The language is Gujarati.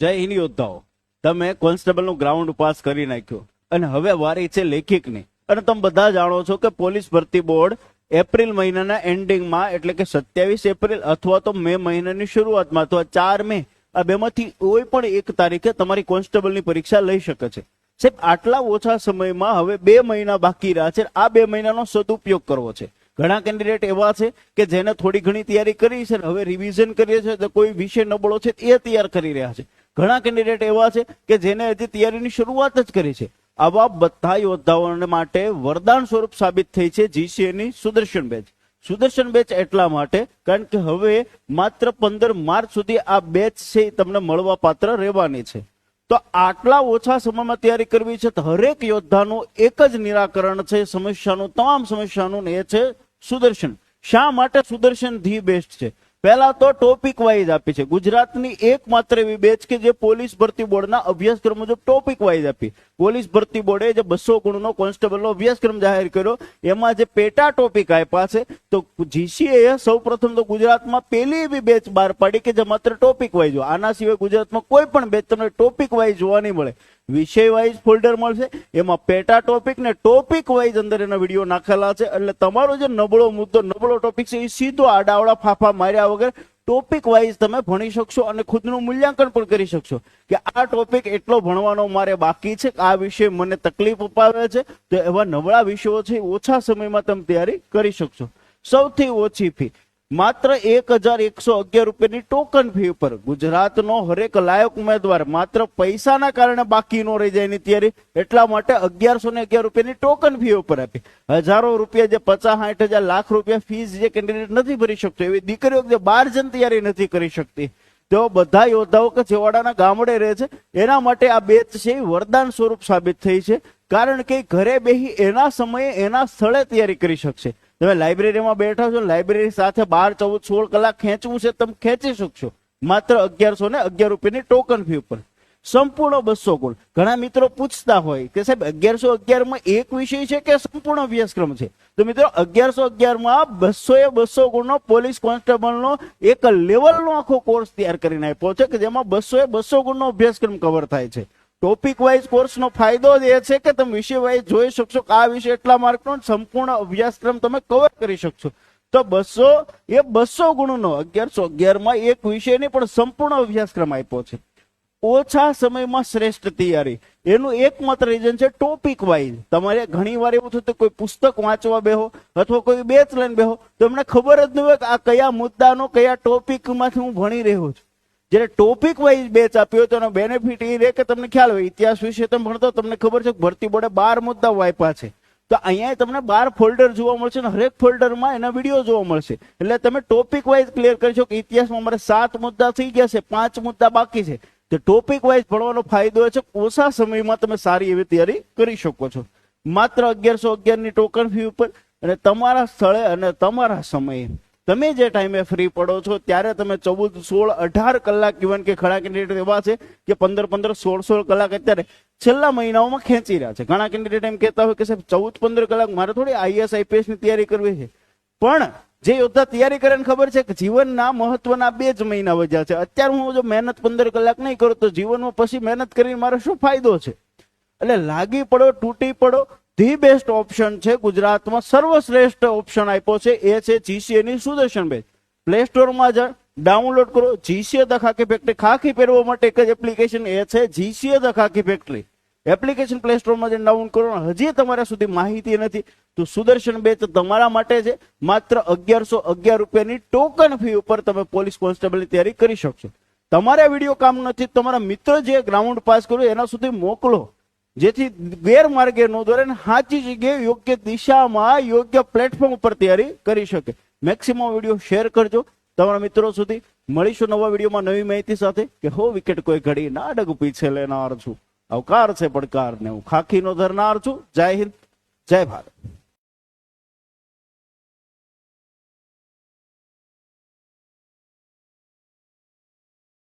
જય હિન્દ યોદ્ધાઓ તમે કોન્સ્ટેબલનું ગ્રાઉન્ડ પાસ કરી નાખ્યું. અને હવે વારી છે લેખિકની. અને તમે બધા જાણો છો કે પોલીસ ભરતી બોર્ડ એપ્રિલ મહિનાના એન્ડિંગમાં, એટલે કે સત્યાવીસ એપ્રિલ અથવા તો મે મહિનાની શરૂઆતમાં, અથવા ચાર મે, આ બેમાંથી કોઈ પણ એક તારીખે તમારી કોન્સ્ટેબલની પરીક્ષા લઈ શકે છે. સાહેબ, આટલા ઓછા સમયમાં હવે બે મહિના બાકી રહ્યા છે. આ બે મહિનાનો સદુપયોગ કરવો છે. ઘણા કેન્ડિડેટ એવા છે કે જેને થોડી ઘણી તૈયારી કરી છે હવે રિવિઝન કરીએ છે તો કોઈ વિષય નબળો છે એ તૈયાર કરી રહ્યા છે. ઘણા કેન્ડિડેટ એવા છે કે જેને હજી તૈયારીની શરૂઆત જ કરી છે. આવા બધા યોદ્ધાઓને માટે વરદાન સ્વરૂપ સાબિત થઈ છે જીસીએની સુદર્શન બેચ સુદર્શન બેચ એટલા માટે કારણ કે હવે માત્ર પંદર માર્ચ સુધી આ બેચ છે તમને મળવા પાત્ર રહેવાની છે. તો આટલા ઓછા સમયમાં તૈયારી કરવી છે તો હરેક યોદ્ધાનું એક જ નિરાકરણ છે, સમસ્યાનું, તમામ સમસ્યાનું ને એ છે સુદર્શન. શા માટે સુદર્શન ધી બેસ્ટ છે? પહેલા તો ટોપિક વાઇઝ આપી છે. ગુજરાતની એકમાત્ર એવી બેચ કે જે પોલીસ ભરતી બોર્ડના અભ્યાસક્રમ મુજબ ટોપિક વાઇઝ આપી. પોલીસ ભરતી બોર્ડે જે બસો ગુણનો કોન્સ્ટેબલનો અભ્યાસક્રમ જાહેર કર્યો. એમાં જે પેટા ટોપિક આપ્યા છે, તો જીસીએ સૌ પ્રથમ તો ગુજરાતમાં પહેલી એવી બેચ બહાર પાડી કે જે માત્ર ટોપિક વાઇઝ આના સિવાય ગુજરાતમાં કોઈ પણ બેચ તમને ટોપિક વાઇઝ જોવા નહીં મળે. વિષય વાઇઝ ફોલ્ડર મળશે. એમાં પેટા ટોપિક ને ટોપિક વાઇઝ અંદર એના વીડિયો નાખેલા છે. એટલે તમારો જે નબળો મુદ્દો, નબળો ટોપિક છે, એ સીધો આડાવડા ફાફા માર્યા વગર ટોપિક વાઇઝ તમે ભણી શકશો અને ખુદનું મૂલ્યાંકન પણ કરી શકશો. કે આ ટોપિક એટલો ભણવાનો મારે બાકી છે આ વિષય મને તકલીફ અપાવે છે, તો એવા નબળા વિષયો છે ઓછા સમયમાં તમે તૈયારી કરી શકશો. સૌથી ઓછી ફી માત્ર એક હજાર એકસો અગિયાર રૂપિયાની ટોકન ફી ઉપર ગુજરાતનો હરેક લાયક ઉમેદવાર માત્ર પૈસાના કારણે બાકી નો રહી જાય એની તૈયારી એટલા માટે અગિયારસો ને અગિયાર રૂપિયાની ટોકન ફી ઉપર આપી. હજારો રૂપિયા જે પચાસ સાઠ હજાર લાખ રૂપિયા ફીસ જે કેન્ડિડેટ નથી ભરી શકતો, એવી દીકરીઓ જે બાર જન તૈયારી નથી કરી શકતી તેઓ બધા યોદ્ધાઓ કે છેવાડાના ગામડે રહે છે, એના માટે આ બેચ છે વરદાન સ્વરૂપ સાબિત થઈ છે, કારણ કે ઘરે બેહી એના સમયે એના સ્થળે તૈયારી કરી શકશે. તમે લાઇબ્રેરીમાં બેઠા છો લાઇબ્રેરી સાથે બાર, ચૌદ, સોળ કલાક ખેંચવું છે, તમે ખેંચી શકશો. માત્ર અગિયારસો ને અગિયાર રૂપિયાની ટોકન ફી ઉપર. સંપૂર્ણ બસો ગુણ ઘણા મિત્રો પૂછતા હોય કે સાહેબ, અગિયારસો અગિયારમાં એક વિષય છે કે સંપૂર્ણ અભ્યાસક્રમ છે? તો મિત્રો, અગિયારસો અગિયારમાં બસો એ બસો ગુણનો પોલીસ કોન્સ્ટેબલનો એક લેવલનો આખો કોર્સ તૈયાર કરીને આપ્યો છે કે જેમાં બસો એ બસો ગુણનો અભ્યાસક્રમ કવર થાય છે. ટોપિક વાઇઝ કોર્સનો ફાયદો એ છે કે તમે વિષય વાઇઝ જોઈ શકશો કે આ વિષય એટલા માર્કનો સંપૂર્ણ અભ્યાસક્રમ તમે કવર કરી શકશો. તો બસો, એ બસો ગુણનો અગિયારસો અગિયારમાં એક વિષયની પણ સંપૂર્ણ અભ્યાસક્રમ આપ્યો છે. ઓછા સમયમાં શ્રેષ્ઠ તૈયારી. એનું એકમાત્ર રીઝન છે ટોપિક વાઇઝ તમારે ઘણી વાર એવું થતું કોઈ પુસ્તક વાંચવા બેહો અથવા કોઈ બેચ લઈને બેહો તો એમને ખબર જ નહીં હોય કે આ કયા મુદ્દાનો, કયા ટોપિકમાંથી હું ભણી રહ્યો છું. જ્યારે ટોપિક વાઇઝ બેચ આપ્યો તો એનો બેનિફિટ એ રહે કે તમને ખ્યાલ હોય. ઇતિહાસ વિશે તમે ભણતો તમને ખબર છે ભરતી બોર્ડે બાર મુદ્દાઓ આપ્યા છે. તો અહીંયા તમને બાર ફોલ્ડર જોવા મળશે અને હરેક ફોલ્ડરમાં એના વીડિયો જોવા મળશે. એટલે તમે ટોપિક વાઇઝ ક્લિયર કરી શકો કે ઇતિહાસમાં અમારે સાત મુદ્દા થઈ ગયા છે, પાંચ મુદ્દા બાકી છે. તો ટોપિક વાઇઝ ભણવાનો ફાયદો છે ઓછા સમયમાં તમે સારી એવી તૈયારી કરી શકો છો. માત્ર અગિયારસો અગિયારની ટોકન ફી ઉપર અને તમારા સ્થળે અને તમારા સમયે. તમે જે ટાઈમે ફ્રી પડો છો, ત્યારે તમે ચૌદ, સોળ, અઢાર કલાક ઇવન કે ઘણા કેન્ડિડેટ એવા છે કે પંદર પંદર, સોળ સોળ કલાક અત્યારે છેલ્લા મહિનાઓમાં ખેંચી રહ્યા છે. ઘણા કેન્ડિડેટ એમ કહેતા હોય કે સાહેબ, ચૌદ, પંદર કલાક મારે થોડી આઈએસ આઈપીએસની તૈયારી કરવી છે. પણ જે યોદ્ધા તૈયારી કરે ને ખબર છે કે જીવનના મહત્વના બે જ મહિના વધ્યા છે. અત્યારે હું જો મહેનત પંદર કલાક નહીં કરું તો જીવનમાં પછી મહેનત કરીને મારે શું ફાયદો છે? એટલે લાગી પડો, તૂટી પડો ધી બેસ્ટ ઓપ્શન છે ગુજરાતમાં સર્વશ્રેષ્ઠ ઓપ્શન આપ્યો છે. એ છે જીસીએ ની સુદર્શન બેચ. પ્લે સ્ટોરમાં જ ડાઉનલોડ કરો. જીસીએ ધ ફેક્ટરી ખાખી પહેરવા માટે એક જ એપ્લિકેશન એ છે GCA the factory application play સ્ટોરમાં જઈને ડાઉન કરો. હજી તમારા સુધી માહિતી નથી. તો સુદર્શન બેચ તમારા માટે છે. માત્ર અગિયારસો અગિયાર રૂપિયાની ટોકન ફી ઉપર તમે પોલીસ કોન્સ્ટેબલની તૈયારી કરી શકશો. તમારા વીડિયો કામ નથી. તમારા મિત્ર જે ગ્રાઉન્ડ પાસ કર્યું એના સુધી મોકલો. જેથી ગેરમાર્ગે ન દોરે સાચી જગ્યાએ યોગ્ય દિશામાં યોગ્ય પ્લેટફોર્મ ઉપર તૈયારી કરી શકે. મેક્સિમમ વીડિયો શેર કરજો. તમારા મિત્રો સુધી મળીશું નવા વિડીયોમાં નવી માહિતી સાથે કે હો વિકેટ કોઈ ઘડી ના ડગ પીછે લેનાર છું. અવકાર છે પડકાર ને હું ખાખીનો ધરનાર છું. જય હિન્દ. જય ભારત.